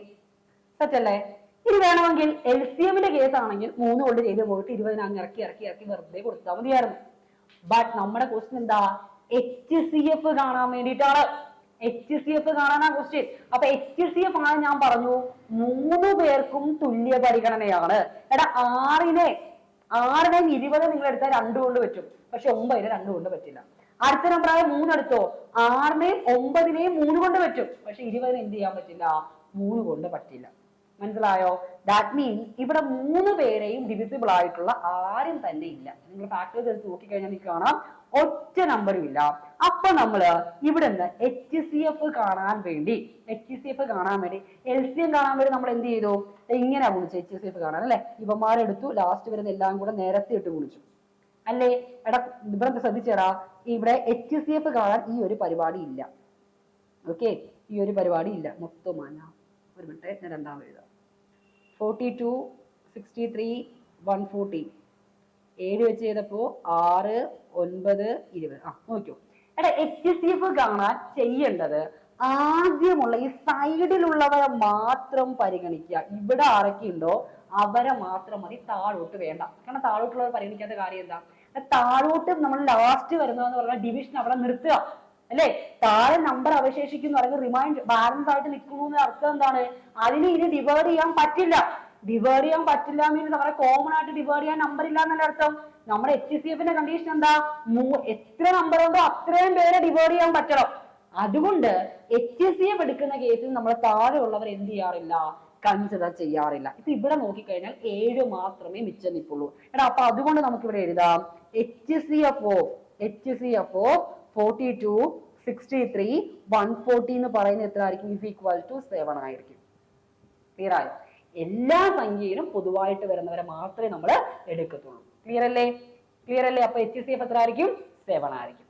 സത്യല്ലേ ഇനി വേണമെങ്കിൽ എൽ സി എമ്മിന്റെ കേസ് ആണെങ്കിൽ മൂന്ന് കൊണ്ട് ചെയ്ത് പോയിട്ട് ഇരുപതിന് അങ്ങ് ഇറക്കി ഇറക്കി ഇറക്കി വെറുതെ കൊടുത്താൽ മതിയായിരുന്നു. ബട്ട് നമ്മുടെ ക്വസ്റ്റ്യൻ എന്താ? എച്ച് സി എഫ് കാണാൻ വേണ്ടിയിട്ടാണ്. എച്ച് സി എഫ് കാണാനാ ക്വസ്റ്റ്യൻ അപ്പൊ എച്ച് സി എഫ് ആണ് ഞാൻ പറഞ്ഞു. മൂന്ന് പേർക്കും തുല്യ പരിഗണനയാണ് എടാ ആറിനെ ആറിനെയും ഇരുപത് നിങ്ങൾ എടുത്താൽ രണ്ടു കൊണ്ട് പറ്റും. പക്ഷെ ഒമ്പതിന് രണ്ടു കൊണ്ട് പറ്റില്ല. അടുത്ത നമ്പറായ മൂന്നെടുത്തോ ആറിനെയും ഒമ്പതിനെയും മൂന്ന് കൊണ്ട് പറ്റും. പക്ഷെ ഇരുപതിന് എന്ത് ചെയ്യാൻ പറ്റില്ല? മൂന്ന് കൊണ്ട് പറ്റില്ല. മനസ്സിലായോ? ദാറ്റ് മീൻസ് ഇവിടെ മൂന്ന് പേരെയും ഡിവിസിബിൾ ആയിട്ടുള്ള ആരും തന്നെ ഇല്ല. നിങ്ങൾ ഫാക്ടേഴ്സ് എടുത്ത് നോക്കിക്കഴിഞ്ഞാൽ നിങ്ങൾക്ക് കാണാം. ഒറ്റ നമ്പറും ഇല്ല. അപ്പൊ നമ്മൾ ഇവിടെ നിന്ന് എച്ച് സി എഫ് കാണാൻ വേണ്ടി എച്ച് സി എഫ് കാണാൻ വേണ്ടി എൽ സി എം കാണാൻ വേണ്ടി നമ്മൾ എന്ത് ചെയ്തു? ഇങ്ങനെ വിളിച്ചു എച്ച് സി എഫ് കാണാൻ അല്ലെ? ഇവന്മാരെടുത്തു ലാസ്റ്റ് വരുന്ന എല്ലാം കൂടെ നേരത്തെ ഇട്ട് വിളിച്ചു. അല്ലേ? എടാ ഇവിടെ ശ്രദ്ധിച്ചേടാ. ഇവിടെ എച്ച് സി എഫ് കാണാൻ ഈ ഒരു പരിപാടി ഇല്ല. ഓക്കെ ഈ ഒരു പരിപാടി ഇല്ല. മൊത്തം മാന ഒരു മിനിറ്റ് ഞാൻ രണ്ടാമത് എഴുതാം. Forty two sixty three one forty. ഏഴ് വെച്ച് ചെയ്തപ്പോ ആറ് ഒൻപത് ഇരുപത്. ആ നോക്കൂ എടാ എച്ച് സി എഫ് കാണാൻ ചെയ്യേണ്ടത് ആദ്യമുള്ള ഈ സൈഡിലുള്ളവരെ മാത്രം പരിഗണിക്കുക. ഇവിടെ ആരൊക്കെയുണ്ടോ അവരെ മാത്രം മതി. താഴോട്ട് വേണ്ട. കാരണം താഴോട്ടുള്ളവർ പരിഗണിക്കാത്ത കാര്യം എന്താ? താഴോട്ട് നമ്മൾ ലാസ്റ്റ് വരുന്നതെന്ന് പറഞ്ഞാൽ ഡിവിഷൻ അവിടെ നിർത്തുക. അല്ലേ? താഴെ നമ്പർ അവശേഷിക്കുന്നു. അല്ലെങ്കിൽ റിമൈൻഡ് ബാലൻസ് ആയിട്ട് നിൽക്കുന്നു എന്ന അർത്ഥം എന്താണ്? അതിന് ഇനി ഡിവൈഡ് ചെയ്യാൻ പറ്റില്ല. ഡിവൈഡ് ചെയ്യാൻ പറ്റില്ല മീൻസ് നമ്മുടെ കോമൺ ആയിട്ട് ഡിവൈഡ് ചെയ്യാൻ നമ്പർ ഇല്ല എന്നല്ല അർത്ഥം? നമ്മുടെ എച്ച് സി എഫിന്റെ കണ്ടീഷൻ എന്താ? എത്ര നമ്പർ ഉണ്ടോ അത്രയും പേരെ ഡിവൈഡ് ചെയ്യാൻ പറ്റണം. അതുകൊണ്ട് എച്ച് സി എഫ് എടുക്കുന്ന കേസിൽ നമ്മൾ താഴെയുള്ളവർ എന്ത് ചെയ്യാറില്ല? കൺസിഡർ ചെയ്യാറില്ല. ഇപ്പൊ ഇവിടെ നോക്കിക്കഴിഞ്ഞാൽ ഏഴ് മാത്രമേ മിച്ചം നിൽപ്പുള്ളൂ എടാ അപ്പൊ അതുകൊണ്ട് നമുക്ക് ഇവിടെ എഴുതാം. H C F of H C F of forty two sixty three one forty എന്ന് പറയുന്നത് എത്ര ആയിരിക്കും ഇസ് ഈക്വൽ ടു സെവൻ ആയിരിക്കും. ക്ലിയർ ആയോ? എല്ലാ സംഖ്യയിലും പൊതുവായിട്ട് വരുന്നവരെ മാത്രമേ നമ്മൾ എടുക്കത്തുള്ളൂ. ക്ലിയർ അല്ലേ? ക്ലിയർ അല്ലേ? അപ്പൊ എച്ച് സി എഫ് എത്ര ആയിരിക്കും സെവൻ ആയിരിക്കും.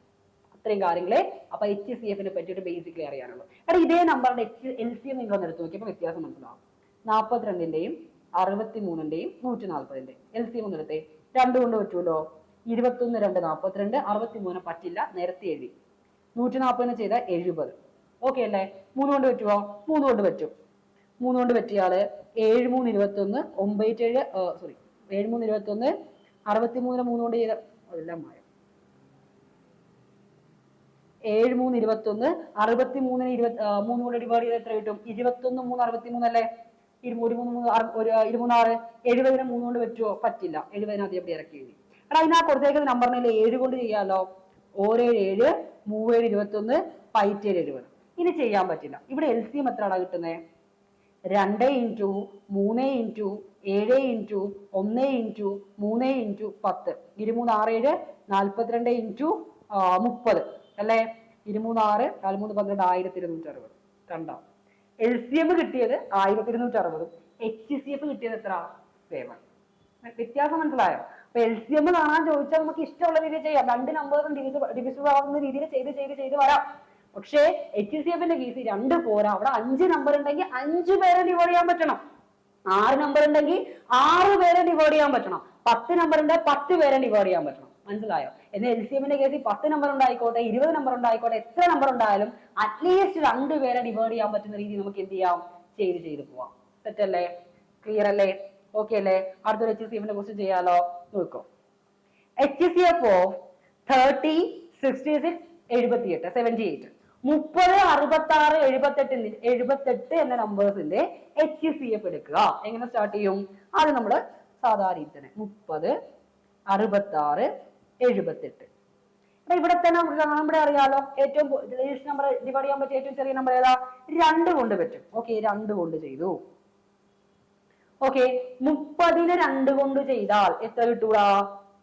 ഇത്രയും കാര്യങ്ങളെ അപ്പൊ എച്ച് സി എഫിനെ പറ്റിയിട്ട് ബേസിക്കലി അറിയാനുള്ളൂ. എടാ ഇതേ നമ്പറിന്റെ എച്ച് എൽ സി എം നിങ്ങൾ ഒന്ന് എടുത്ത് നോക്കിയപ്പോൾ വ്യത്യാസം മനസ്സിലാവും. നാൽപ്പത്തിരണ്ടിന്റെയും അറുപത്തി മൂന്നിന്റെയും നൂറ്റി നാൽപ്പതിന്റെയും എൽ സി എം ഒന്ന് എടുത്തേ. രണ്ടു കൊണ്ട് പറ്റൂലോ? ഇരുപത്തൊന്ന് രണ്ട് നാൽപ്പത്തിരണ്ട് അറുപത്തി മൂന്ന് പറ്റില്ല നേരത്തെ എഴുതി. നൂറ്റി നാൽപ്പതിന് ചെയ്ത എഴുപത്. ഓക്കെ അല്ലേ? മൂന്ന് കൊണ്ട് പറ്റുമോ മൂന്ന് കൊണ്ട് പറ്റും. മൂന്ന് കൊണ്ട് പറ്റിയാൽ ഏഴ് മൂന്ന് ഇരുപത്തൊന്ന് ഒമ്പത് ഏഴ് സോറി ഏഴ് മൂന്ന് ഇരുപത്തൊന്ന് അറുപത്തി മൂന്നിന് മൂന്ന് കൊണ്ട് ചെയ്ത അതെല്ലാം മായം ഏഴ് മൂന്ന് ഇരുപത്തൊന്ന് അറുപത്തി മൂന്നിന് ഇരുപത്തി മൂന്ന് കൊണ്ട് ഡിവൈഡ് ചെയ്ത് എത്ര കിട്ടും? ഇരുപത്തൊന്ന് മൂന്ന് അറുപത്തി മൂന്നല്ലേ ഇരുമൂന്ന് മൂന്ന് ഒരു ഇരുമൂന്നാറ് എഴുപതിന് മൂന്ന് കൊണ്ട് പറ്റുമോ പറ്റില്ല. എഴുപതിനകത്ത് എവിടെ ഇറക്കി എഴുതി. എടാ അതിനാ കൊടുത്തേക്കുന്ന നമ്പറിനെ ഏഴ് കൊണ്ട് ചെയ്യാലോ? ഓരേഴ് ഏഴ് മൂവേഴ് ഇരുപത്തൊന്ന് പൈറ്റേഴ് എഴുപത് ഇനി ചെയ്യാൻ പറ്റില്ല. ഇവിടെ എൽ സി എം എത്രയാണ് കിട്ടുന്നത് രണ്ട് ഇന്റു മൂന്ന് ഇന്റു ഏഴ് ഇന്റു ഒന്ന് ഇന്റു മൂന്ന് ഇന്റു പത്ത്. ഇരുമൂന്ന് ആറ് ഏഴ് നാൽപ്പത്തിരണ്ട് ഇന്റു മുപ്പത്. അല്ലേ? ഇരുമൂന്ന് ആറ് നാലുമൂന്ന് പന്ത്രണ്ട് ആയിരത്തി ഇരുന്നൂറ്റി അറുപത് രണ്ടാം എൽ സി എം കിട്ടിയത് ആയിരത്തി ഇരുന്നൂറ്റി അറുപതും എച്ച് സി എഫ് കിട്ടിയത് എത്ര സേവൻ വ്യത്യാസം മനസ്സിലായോ? അപ്പൊ കാണാൻ ചോദിച്ചാൽ നമുക്ക് ഇഷ്ടമുള്ള രീതിയിൽ ചെയ്യാം. രണ്ട് നമ്പേഴ്സും ഡിവിസിബിൾ ആവുന്ന രീതിയിൽ ചെയ്ത് ചെയ്ത് ചെയ്ത് വരാം. പക്ഷേ എച്ച് സി എഫിന്റെ കേസ് രണ്ട് പോരാ. അവിടെ അഞ്ച് നമ്പർ ഉണ്ടെങ്കിൽ അഞ്ച് പേരെ ഡിവൈഡ് ചെയ്യാൻ പറ്റണം. ആറ് നമ്പർ ഉണ്ടെങ്കിൽ ആറ് പേരെ ഡിവൈഡ് ചെയ്യാൻ പറ്റണം. പത്ത് നമ്പർ ഉണ്ടെങ്കിൽ പത്ത് പേരെ ഡിവൈഡ് ചെയ്യാൻ പറ്റണം. മനസ്സിലായോ? എന്നാൽ എൽ സി എമ്മിന്റെ കേസിൽ പത്ത് നമ്പർ ഉണ്ടായിക്കോട്ടെ ഇരുപത് നമ്പർ ഉണ്ടായിക്കോട്ടെ എത്ര നമ്പർ ഉണ്ടായാലും അറ്റ്ലീസ്റ്റ് രണ്ട് പേരെ ഡിവൈഡ് ചെയ്യാൻ പറ്റുന്ന രീതിയിൽ നമുക്ക് എന്ത് ചെയ്യാം? ചെയ്ത് ചെയ്ത് പോവാം. സെറ്റല്ലേ ക്ലിയർ അല്ലേ? ഓക്കെ അല്ലേ അടുത്തൊരു എച്ച് സി എഫിനെ കുറിച്ച് ചെയ്യാലോ? നോക്കൂ. H C F of thirty sixty six എഴുപത്തി എട്ട് സെവന്റി എയ്റ്റ് മുപ്പത് അറുപത്തി ആറ് എഴുപത്തെട്ട് എഴുപത്തെട്ട് എന്ന നമ്പേഴ്സിന്റെ എച്ച് സി എഫ് എടുക്കുക. എങ്ങനെ സ്റ്റാർട്ട് ചെയ്യും? ആദ്യം നമ്മൾ സാധാരണ രീതി തന്നെ മുപ്പത് അറുപത്തി ആറ് എഴുപത്തെട്ട് ഇവിടെ തന്നെ നമ്മുടെ അറിയാലോ. ഏറ്റവും നമ്പർ ഡിവൈഡ് ചെയ്യാൻ പറ്റിയ ഏറ്റവും ചെറിയ നമ്പർ ഏതാ? രണ്ട് കൊണ്ട് പറ്റും. ഓക്കെ രണ്ട് കൊണ്ട് ചെയ്തു. ഓക്കെ മുപ്പതിന് രണ്ട് കൊണ്ട് ചെയ്താൽ എത്ര കിട്ടൂടാ?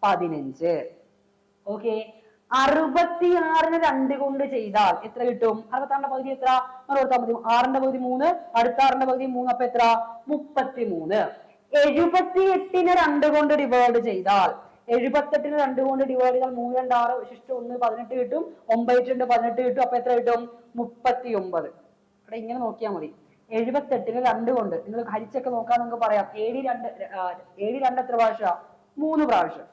പതിനഞ്ച്. ഓക്കെ അറുപത്തിയാറിന് രണ്ട് കൊണ്ട് ചെയ്താൽ എത്ര കിട്ടും? അറുപത്താറിന്റെ പകുതി എത്ര? അറുപത്താ പകുതി ആറിന്റെ പകുതി മൂന്ന് അടുത്ത ആറിന്റെ പകുതി മൂന്ന് അപ്പൊ എത്ര? മുപ്പത്തി മൂന്ന് എഴുപത്തി എട്ടിന് രണ്ട് കൊണ്ട് ഡിവൈഡ് ചെയ്താൽ എഴുപത്തെട്ടിന് രണ്ട് കൊണ്ട് ഡിവൈഡ് ചെയ്താൽ മൂന്ന് രണ്ട് ആറ് ശിഷ്ട ഒന്ന് പതിനെട്ട് കിട്ടും. ഒമ്പത് രണ്ട് പതിനെട്ട് കിട്ടും. അപ്പൊ എത്ര കിട്ടും? മുപ്പത്തി ഒമ്പത് ഇവിടെ ഇങ്ങനെ നോക്കിയാൽ മതി. എഴുപത്തെട്ടിന് രണ്ട് കൊണ്ട്. നിങ്ങൾ ഹരിച്ചൊക്കെ നോക്കാൻ നമുക്ക് പറയാം. ഏഴ് രണ്ട് ഏഴ് രണ്ട് എത്ര പ്രാവശ്യം മൂന്ന് പ്രാവശ്യം.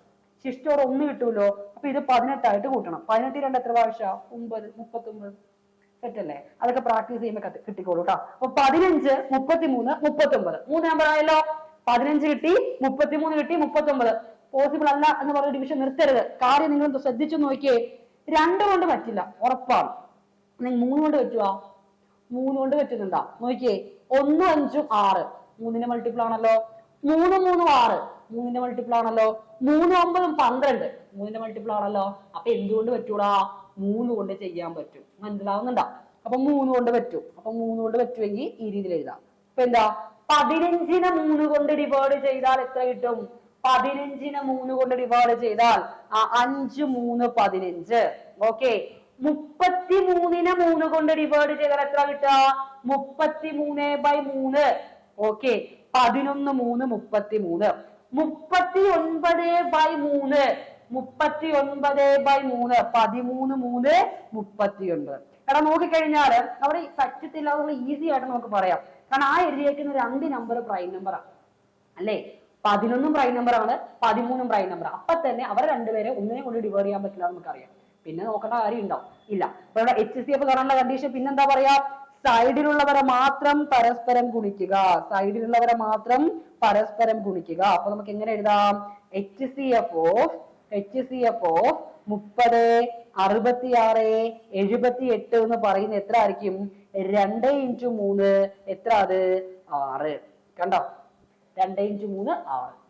ശിഷ്ടോട് ഒന്ന് കിട്ടുമല്ലോ അപ്പൊ ഇത് പതിനെട്ടായിട്ട് കൂട്ടണം. പതിനെട്ട് രണ്ട് എത്ര പ്രാവശ്യം ഒമ്പത് മുപ്പത്തൊമ്പത് സെറ്റല്ലേ അതൊക്കെ പ്രാക്ടീസ് ചെയ്യുമ്പോൾ കിട്ടിക്കോളൂ കേട്ടോ അപ്പൊ പതിനഞ്ച് മുപ്പത്തിമൂന്ന് മുപ്പത്തൊമ്പത്. മൂന്ന് നമ്പർ ആയല്ലോ പതിനഞ്ച് കിട്ടി മുപ്പത്തിമൂന്ന് കിട്ടി മുപ്പത്തൊമ്പത്. പോസിബിൾ അല്ല എന്ന് പറഞ്ഞ ഡിവിഷൻ നിർത്തരുത്. കാര്യം നിങ്ങൾ ശ്രദ്ധിച്ചു നോക്കിയേ? രണ്ട് കൊണ്ട് പറ്റില്ല. ഉറപ്പാണ്. നിങ്ങൾ മൂന്ന് കൊണ്ട് പറ്റുവാ? മൂന്ന് കൊണ്ട് പറ്റുന്നുണ്ടാ? നോക്കിയേ ഒന്നും അഞ്ചും ആറ്. മൂന്നിന്റെ മൾട്ടിപ്പിൾ ആണല്ലോ. മൂന്ന് മൂന്നും ആറ്. മൂന്നിന്റെ മൾട്ടിപ്പിൾ ആണല്ലോ. മൂന്ന് ഒമ്പതും പന്ത്രണ്ട്. മൂന്നിന്റെ മൾട്ടിപ്പിൾ ആണല്ലോ. അപ്പൊ എന്തുകൊണ്ട് പറ്റൂടാ? മൂന്ന് കൊണ്ട് ചെയ്യാൻ പറ്റും. മനസ്സിലാവുന്നുണ്ടോ? അപ്പൊ മൂന്ന് കൊണ്ട് പറ്റും. അപ്പൊ മൂന്ന് കൊണ്ട് പറ്റുമെങ്കിൽ ഈ രീതിയിൽ എഴുതാം. ഇപ്പൊ എന്താ? പതിനഞ്ചിനെ മൂന്ന് കൊണ്ട് ഡിവൈഡ് ചെയ്താൽ എത്ര കിട്ടും? പതിനഞ്ചിനെ മൂന്ന് കൊണ്ട് ഡിവൈഡ് ചെയ്താൽ ആ അഞ്ച് മൂന്ന് പതിനഞ്ച്. ഓക്കെ മുപ്പത്തി മൂന്നിനെ മൂന്ന് കൊണ്ട് ഡിവൈഡ് ചെയ്താൽ എത്ര കിട്ടുക? മുപ്പത്തി മൂന്ന് ബൈ മൂന്ന്. ഓക്കെ പതിനൊന്ന് മൂന്ന് മുപ്പത്തി മൂന്ന് മുപ്പത്തി ഒൻപത് ബൈ മൂന്ന്. മുപ്പത്തി ഒൻപത് ബൈ മൂന്ന്. പതിമൂന്ന് മൂന്ന് മുപ്പത്തി ഒൻപത് എടാ നോക്കിക്കഴിഞ്ഞാൽ അവിടെ സത്യത്തിൽ നമ്മൾ ഈസി ആയിട്ട് നമുക്ക് പറയാം. കാരണം ആ എഴുതിയേക്കുന്ന രണ്ട് നമ്പർ പ്രൈം നമ്പറാണ് അല്ലേ? പതിനൊന്നും പ്രൈം നമ്പറാണ് പതിമൂന്നും പ്രൈം നമ്പർ അപ്പൊ തന്നെ അവർ രണ്ടുപേരെ ഒന്നിനെ കൊണ്ട് ഡിവൈഡ് ചെയ്യാൻ പറ്റില്ല നമുക്കറിയാം. പിന്നെ നോക്കേണ്ട കാര്യം ഉണ്ടാവും ഇല്ല. അപ്പൊ ഇവിടെ എച്ച് സി എഫ് കാണാനുള്ള കണ്ടീഷൻ പിന്നെന്താ പറയാ? സൈഡിലുള്ളവരെ മാത്രം പരസ്പരം ഗുണിക്കുക. സൈഡിലുള്ളവരെ മാത്രം പരസ്പരം ഗുണിക്കുക. അപ്പൊ നമുക്ക് എങ്ങനെ എഴുതാം? H C F of H C F of മുപ്പത് അറുപത്തിയാറ് എഴുപത്തി എട്ട് എന്ന് പറയുന്ന എത്ര ആയിരിക്കും? രണ്ട് ഇന്റു മൂന്ന് എത്ര അത്? ആറ്. കണ്ടോ? രണ്ട് ഇന്റു മൂന്ന് ആറ്.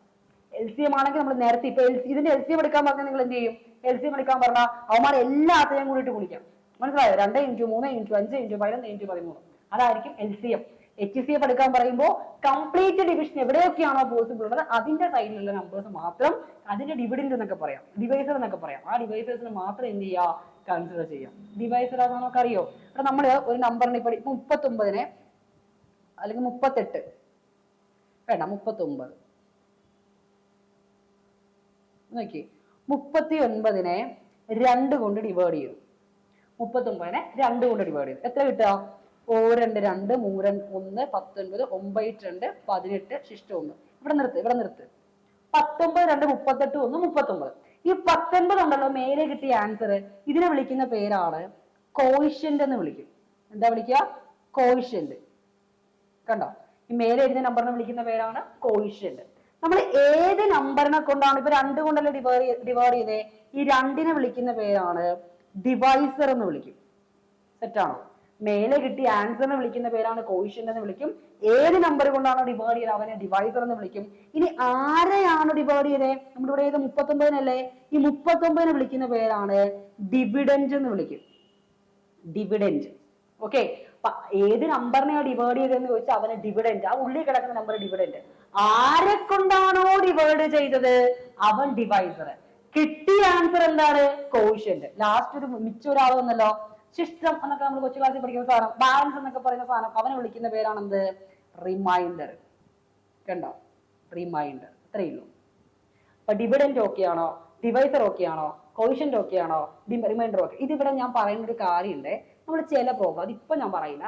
എൽ സി എം ആണെങ്കിൽ നമ്മൾ നേരത്തെ ഇപ്പൊ ഇതിന്റെ എൽ സി എം എടുക്കാൻ പറഞ്ഞാൽ നിങ്ങൾ എന്ത് ചെയ്യും? എൽ സി എം എടുക്കാൻ പറഞ്ഞാൽ അവന്മാർ എല്ലാത്തിനെയും കൂടിയിട്ട് ഗുണിക്കാം. മനസ്സിലായോ? രണ്ട് ഇന്റു മൂന്ന് ഇന്റു അഞ്ച് ഇന്റു പതിനൊന്ന് ഇന്റു പതിമൂന്ന്. അതായിരിക്കും L C M H C F എടുക്കാൻ പറയുമ്പോൾ കംപ്ലീറ്റ് ഡിവിഷൻ എവിടെയൊക്കെയാണോ പോസിബിൾ ഉള്ളത് അതിന്റെ സൈഡിലുള്ള നമ്പേഴ്സ് മാത്രം അതിന്റെ ഡിവിഡൻഡ് എന്നൊക്കെ പറയാം. ഡിവൈസർ എന്നൊക്കെ പറയാം. ആ ഡിവൈസേഴ്സിന് മാത്രം എന്ത് ചെയ്യുക കൺസിഡർ ചെയ്യാം. ഡിവൈസർ അത് നമുക്കറിയോ? അപ്പൊ നമ്മൾ ഒരു നമ്പറിന് ഇപ്പൊ മുപ്പത്തി ഒമ്പതിനെ അല്ലെങ്കിൽ മുപ്പത്തെട്ട്. വേണ്ട മുപ്പത്തൊമ്പത്. നോക്കി. മുപ്പത്തി ഒൻപതിനെ രണ്ട് കൊണ്ട് ഡിവൈഡ് ചെയ്തു മുപ്പത്തൊമ്പതിനെ രണ്ട് കൊണ്ട് ഡിവൈഡ് ചെയ്തു എത്ര കിട്ടുക? ഓ രണ്ട് രണ്ട് മൂന്ന് ഒന്ന് പത്തൊൻപത് ഒമ്പത് രണ്ട് പതിനെട്ട് ശിഷ്ടം ഒന്ന് ഇവിടെ നിർത്ത് ഇവിടെ നിർത്ത്. പത്തൊമ്പത് രണ്ട് മുപ്പത്തെട്ട് ഒന്ന് മുപ്പത്തൊമ്പത്. ഈ പത്തൊൻപത് ഉണ്ടല്ലോ മേലെ കിട്ടിയ ആൻസർ ഇതിനെ വിളിക്കുന്ന പേരാണ് കോയിഷ്യന്റ് എന്ന് വിളിക്കും. എന്താ വിളിക്കുക? കോയിഷ്യന്റ് കണ്ടോ? ഈ മേലെ എഴുതിയ നമ്പറിനെ വിളിക്കുന്ന പേരാണ് കോയിഷ്യന്റ് നമ്മൾ ഏത് നമ്പറിനെ കൊണ്ടാണ് ഇപ്പൊ രണ്ട് കൊണ്ടല്ലേ ഡിവൈഡ് ഡിവൈഡ് ചെയ്തേ ഈ രണ്ടിനെ വിളിക്കുന്ന പേരാണ് ഡിവൈസർ എന്ന് വിളിക്കും. സെറ്റാണോ മേലെ കിട്ടിയ ആൻസറിനെ വിളിക്കുന്ന പേരാണ് കോയിഷ്യൻ എന്ന് വിളിക്കും. ഏത് നമ്പർ കൊണ്ടാണോ ഡിവൈഡ് ചെയ്തത് അവനെ ഡിവൈസർ എന്ന് വിളിക്കും. ഇനി ആരെയാണ് ഡിവൈഡ് ചെയ്തത് നമ്മുടെ ഇവിടെ ഏത് മുപ്പത്തൊമ്പതിനല്ലേ ഈ മുപ്പത്തൊമ്പതിനെ വിളിക്കുന്ന പേരാണ് ഡിവിഡന്റ് എന്ന് വിളിക്കും. ഡിവിഡന്റ് ഓക്കെ ഏത് നമ്പറിനെയാണ് ഡിവൈഡ് ചെയ്തതെന്ന് ചോദിച്ചാൽ അവന് ഡിവിഡന്റ് ആ ഉള്ളിൽ കിടക്കുന്ന നമ്പർ ഡിവിഡന്റ് ആരെ കൊണ്ടാണോ ഡിവൈഡ് ചെയ്തത്? അവൻ ഡിവൈസർ കിട്ടിയ ആൻസർ എന്താണ്? കോഷ്യന്റ് ലാസ്റ്റ് ഒരു മിച്ച ഒരാൾ വന്നല്ലോ. ശിഷ്ടം എന്നൊക്കെ നമ്മൾ കൊച്ചു ക്ലാസ്സിൽ പഠിക്കുന്ന സാധനം ബാലൻസ് എന്നൊക്കെ പറയുന്ന സാധനം അവനെ വിളിക്കുന്ന പേരാണെന്ത്? റിമൈൻഡർ കണ്ടോ? റിമൈൻഡർ ഇത്രയേ ഉള്ളൂ. അപ്പൊ ഡിവിഡന്റ് ഓക്കെ ആണോ? ഡിവൈസർ ഓക്കെ ആണോ? കോഷ്യന്റ് ഓക്കെ ആണോ? റിമൈൻഡർ ഓക്കെ ഇതിവിടെ ഞാൻ പറയുന്ന ഒരു കാര്യമുണ്ട്. നമ്മൾ ചില പ്രോഗ്രാം അതിപ്പോ ഞാൻ പറയില്ല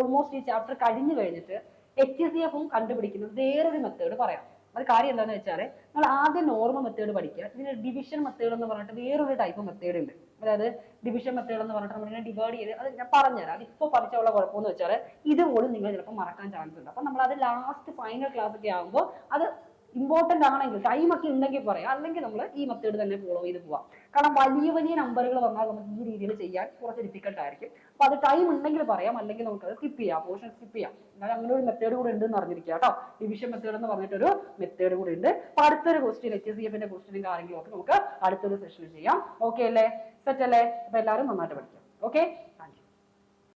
ഓൾമോസ്റ്റ് ഈ ചാപ്റ്റർ കഴിഞ്ഞു കഴിഞ്ഞിട്ട് എച്ച് സി എഫും കണ്ടുപിടിക്കുന്നത് വേറൊരു മെത്തേഡ് പറയാം. അത് കാര്യം എന്താണെന്ന് വെച്ചാൽ നമ്മൾ ആദ്യം നോർമൽ മെത്തേഡ് പഠിക്കുക. ഇതിന് ഡിവിഷൻ മെത്തേഡ് എന്ന് പറഞ്ഞിട്ട് വേറൊരു ടൈപ്പ് മെത്തേഡ് ഉണ്ട്. അതായത് ഡിവിഷൻ മെത്തേഡ് എന്ന് പറഞ്ഞിട്ട് നമ്മളിങ്ങനെ ഡിവൈഡ് ചെയ്ത് അത് ഞാൻ പറഞ്ഞുതരാം. അത് ഇപ്പോൾ പഠിച്ചുള്ള കുഴപ്പമെന്ന് വെച്ചാൽ ഇതുപോലും നിങ്ങൾ ചിലപ്പോൾ മറക്കാൻ ചാൻസ് ഉണ്ട്. അപ്പൊ നമ്മൾ അത് ലാസ്റ്റ് ഫൈനൽ ക്ലാസ് ഒക്കെ ആകുമ്പോൾ അത് ഇമ്പോർട്ടന്റ് ആണെങ്കിൽ ടൈം ഒക്കെ ഉണ്ടെങ്കിൽ പറയാം. അല്ലെങ്കിൽ നമ്മൾ ഈ മെത്തേഡ് തന്നെ ഫോളോ ചെയ്ത് പോവാം. കാരണം വലിയ വലിയ നമ്പറുകൾ വന്നാൽ നമുക്ക് ഈ രീതിയിൽ ചെയ്യാൻ കുറച്ച് ഡിഫിക്കൽട്ട് ആയിരിക്കും. അപ്പൊ അത് ടൈം ഉണ്ടെങ്കിൽ പറയാം. അല്ലെങ്കിൽ നമുക്ക് അത് സ്കിപ്പ് ചെയ്യാം. പോർഷൻ സ്കിപ്പ് ചെയ്യാം. എന്നാലും അങ്ങനെ ഒരു മെത്തേഡ് കൂടെ ഉണ്ട് എന്ന് അറിഞ്ഞിരിക്കുക കേട്ടോ. ഡിവിഷൻ മെത്തേഡ് എന്ന് പറഞ്ഞിട്ടൊരു മെത്തേഡ് കൂടി ഉണ്ട്. അപ്പൊ അടുത്തൊരു ക്വസ്റ്റ്യൻ എച്ച് സി എഫിന്റെ ക്വസ്റ്റ്യനും കാര്യങ്ങളും ഒക്കെ നമുക്ക് അടുത്തൊരു സെഷനിൽ ചെയ്യാം. ഓക്കെ അല്ലേ? സെറ്റ് അല്ലേ? അപ്പൊ എല്ലാവരും നന്നായിട്ട് പഠിക്കാം. ഓക്കെ